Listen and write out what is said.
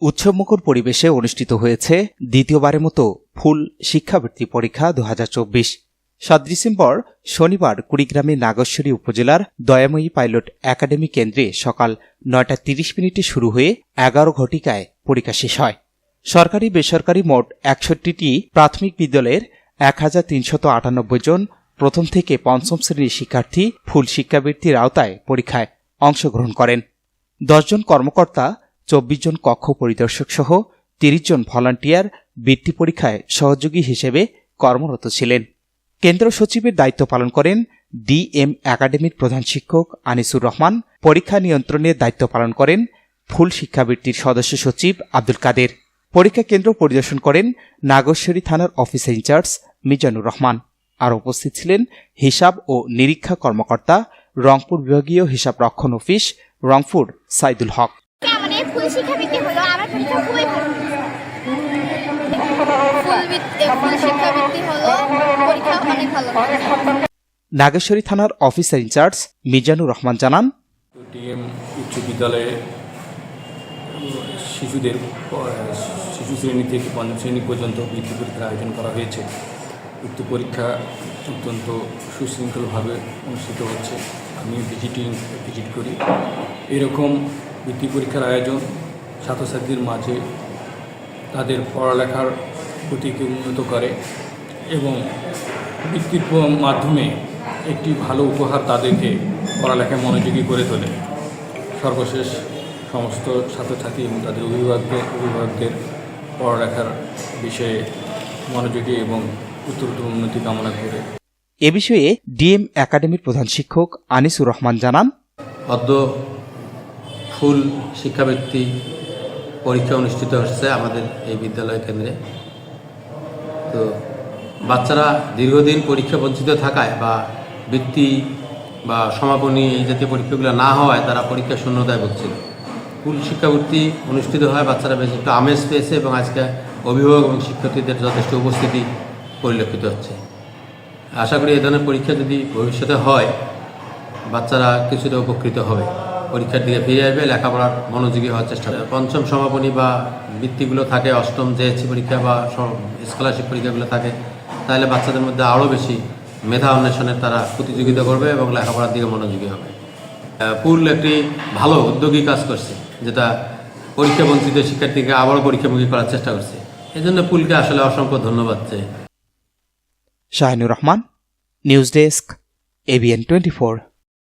উৎসবমুখর পরিবেশে অনুষ্ঠিত হয়েছে দ্বিতীয়বারের মতো ফুল শিক্ষাবৃত্তি পরীক্ষা দু সাত ডিসেম্বর শনিবার কুড়িগ্রামের নাগশ্বরী উপজেলার দয়াময়ী পাইলট একাডেমি কেন্দ্রে সকাল নয়টা তিরিশ মিনিটে শুরু হয়ে এগারো ঘটিকায় পরীক্ষা শেষ হয়। সরকারি বেসরকারি মোট একষট্টিটি প্রাথমিক বিদ্যালয়ের এক হাজার তিনশত আটানব্বই জন প্রথম থেকে পঞ্চম শ্রেণির শিক্ষার্থী ফুল শিক্ষাবৃত্তির আওতায় পরীক্ষায় অংশগ্রহণ করেন। দশজন কর্মকর্তা চব্বিশ জন কক্ষ পরিদর্শক সহ তিরিশ জন ভলান্টিয়ার বৃত্তি পরীক্ষায় সহযোগী হিসেবে কর্মরত ছিলেন। কেন্দ্র সচিবের দায়িত্ব পালন করেন ডিএম একাডেমির প্রধান শিক্ষক আনিসুর রহমান। পরীক্ষা নিয়ন্ত্রণের দায়িত্ব পালন করেন ফুল শিক্ষাবৃত্তির সদস্য সচিব আব্দুল কাদের। পরীক্ষা কেন্দ্র পরিদর্শন করেন নাগশ্বরী থানার officer in charge Mizanur Rahman. আর উপস্থিত ছিলেন হিসাব ও নিরীক্ষা কর্মকর্তা, রংপুর বিভাগীয় হিসাব রক্ষণ অফিস, রংপুর সাইদুল হক। ফুল শিক্ষাবৃত্তি হলো আমার পরীক্ষা খুবই ভালো ফুল শিক্ষাবৃত্তি হলো পরীক্ষা অনেক ভালো নাগেশ্বরী থানার অফিসার ইনচার্জ মিজানুর রহমান জানান ডিএম উচ্চ বিদ্যালয়ে শিশুদের শিশু শ্রেণি থেকে পঞ্চম শ্রেণি পর্যন্ত বৃত্তি পরীক্ষার আয়োজন করা হয়েছে। উক্ত পরীক্ষা অত্যন্ত সুশৃঙ্খলভাবে অনুষ্ঠিত হচ্ছে। আমি ভিজিটিং ভিজিট করি। এরকম বৃত্তি পরীক্ষার আয়োজন ছাত্রছাত্রীদের মাঝে তাদের পড়ালেখার গতিকে উন্নত করে এবং বৃত্তির মাধ্যমে একটি ভালো উপহার তাদেরকে পড়ালেখায় মনোযোগী করে তোলে। সর্বশেষ সমস্ত ছাত্রছাত্রী এবং তাদের অভিভাবকদের অভিভাবকদের পড়ালেখার বিষয়ে মনোযোগী এবং উত্তরোত্তর উন্নতি কামনা করে। এ বিষয়ে ডিএম একাডেমির প্রধান শিক্ষক আনিসুর রহমান জানান। পদ্ম ফুল শিক্ষাবৃত্তি পরীক্ষা অনুষ্ঠিত হচ্ছে আমাদের এই বিদ্যালয় কেন্দ্রে। তো বাচ্চারা দীর্ঘদিন পরীক্ষা বঞ্চিত থাকায় বা বৃত্তি বা সমাপনী এই জাতীয় পরীক্ষাগুলো না হওয়ায় তারা পরীক্ষা শূন্যতায় ভুগছিল। ফুল শিক্ষাবৃত্তি অনুষ্ঠিত হয়, বাচ্চারা বেশ একটু আমেজ পেয়েছে এবং আজকে অভিভাবক এবং শিক্ষার্থীদের যথেষ্ট উপস্থিতি পরিলক্ষিত হচ্ছে। আশা করি এই ধরনের পরীক্ষা যদি ভবিষ্যতে হয়, বাচ্চারা কিছুটা উপকৃত হবে। পরীক্ষার দিকে ফিরে আসবে, লেখাপড়ার মনোযোগী হওয়ার চেষ্টা করবে। পঞ্চম সমাপনী বা বৃত্তিগুলো থাকে, অষ্টম জেএসসি পরীক্ষা বা স্কলারশিপ পরীক্ষাগুলো থাকে, তাহলে বাচ্চাদের মধ্যে আরও বেশি মেধা অন্বেষণের তারা প্রতিযোগিতা করবে এবং লেখাপড়ার দিকে মনোযোগী হবে। পুল একটি ভালো উদ্যোগী কাজ করছে, যেটা পরীক্ষা বঞ্চিত শিক্ষার্থীকে আবারও পরীক্ষামুখী করার চেষ্টা করছে। এই জন্য পুলকে আসলে অসংখ্য ধন্যবাদ চাই Shahinur Rahman, news desk ABN twenty